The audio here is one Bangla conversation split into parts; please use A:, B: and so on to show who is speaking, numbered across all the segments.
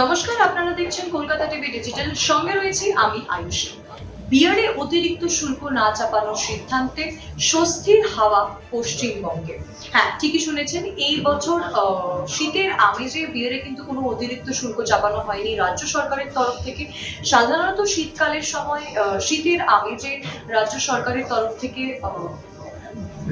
A: নমস্কার, আপনারা দেখছেন কলকাতা টিভি ডিজিটাল। সঙ্গে রয়েছি আমি আয়ুষী। বিয়ারে অতিরিক্ত শুল্ক না চাপানোর সিদ্ধান্তে স্বস্তির হাওয়া পশ্চিমবঙ্গে। হ্যাঁ ঠিকই শুনেছেন, এই বছর শীতের আমেজে বিয়ারে কিন্তু কোনো অতিরিক্ত শুল্ক চাপানো হয়নি রাজ্য সরকারের তরফ থেকে। সাধারণত শীতকালের সময় শীতের আমেজে রাজ্য সরকারের তরফ থেকে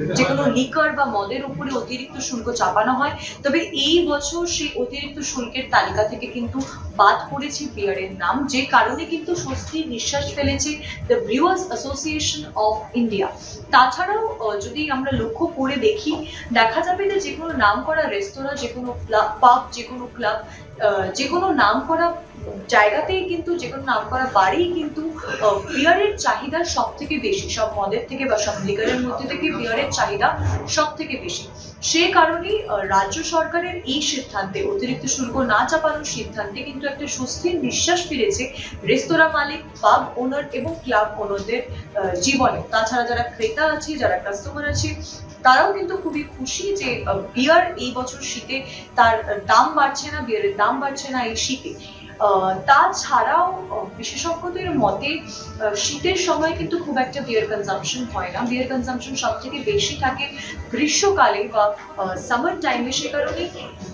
A: যে কোনো লিকার বা মদের উপরে অতিরিক্ত শুল্ক চাপানো হয় তবে এই বছর সেই অতিরিক্ত শুল্কের তালিকা থেকে কিন্তু বাদ পড়েছে বিয়ারের নাম, যে কারণে কিন্তু স্বস্তির নিঃশ্বাস ফেলেছে the brewers association of India তাছাড়াও যদি আমরা লক্ষ্য করে দেখি, দেখা যাবে যে যে কোনো নাম করা রেস্তোরাঁ যে কোনো পাব যে কোনো ক্লাব যে কোনো নাম করা জায়গাতেই কিন্তু যে কোনো নাম করা বাড়িই কিন্তু বিয়ারের চাহিদা সব থেকে বেশি, সব মদের থেকে বা সব লিকারের মধ্যে থেকে বিয়ারের চাহিদা সব থেকে বেশি। সে কারণেই রাজ্য সরকারের এই সিদ্ধান্তে অতিরিক্ত শুল্ক না চাপানোর সিদ্ধান্তে কিন্তু একটা সুস্থির নিঃশ্বাস ফিরেছে রেস্তোরাঁ মালিক পাব ওনার এবং ক্লাব ওনারদের জীবনে। তাছাড়া যারা ক্রেতা আছে, যারা কাস্টমার আছে, তারাও কিন্তু খুবই খুশি যে বিয়ার এই বছর শীতে তার দাম বাড়ছে না বিয়ারের দাম বাড়ছে না এই শীতে। তাছাড়াও বিশেষজ্ঞদের মতে শীতের সময় কিন্তু খুব একটা বিয়ার কনজাম্পশন হয় না। বিয়ার কনজাম্পশন সব থেকে বেশি থাকে গ্রীষ্মকালে বা সামার টাইমে সে কারণে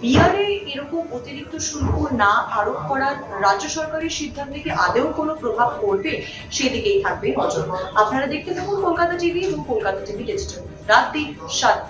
A: বিয়ারে এরকম অতিরিক্ত শুল্ক না আরোপ করার রাজ্য সরকারের সিদ্ধান্তে কি আদেও কোনো প্রভাব পড়বে সেদিকেই থাকবে আপনারা দেখতে থাকুন কলকাতা টিভি এবং কলকাতা টিভি ডিজিটাল রাত দিন, সাত দিন।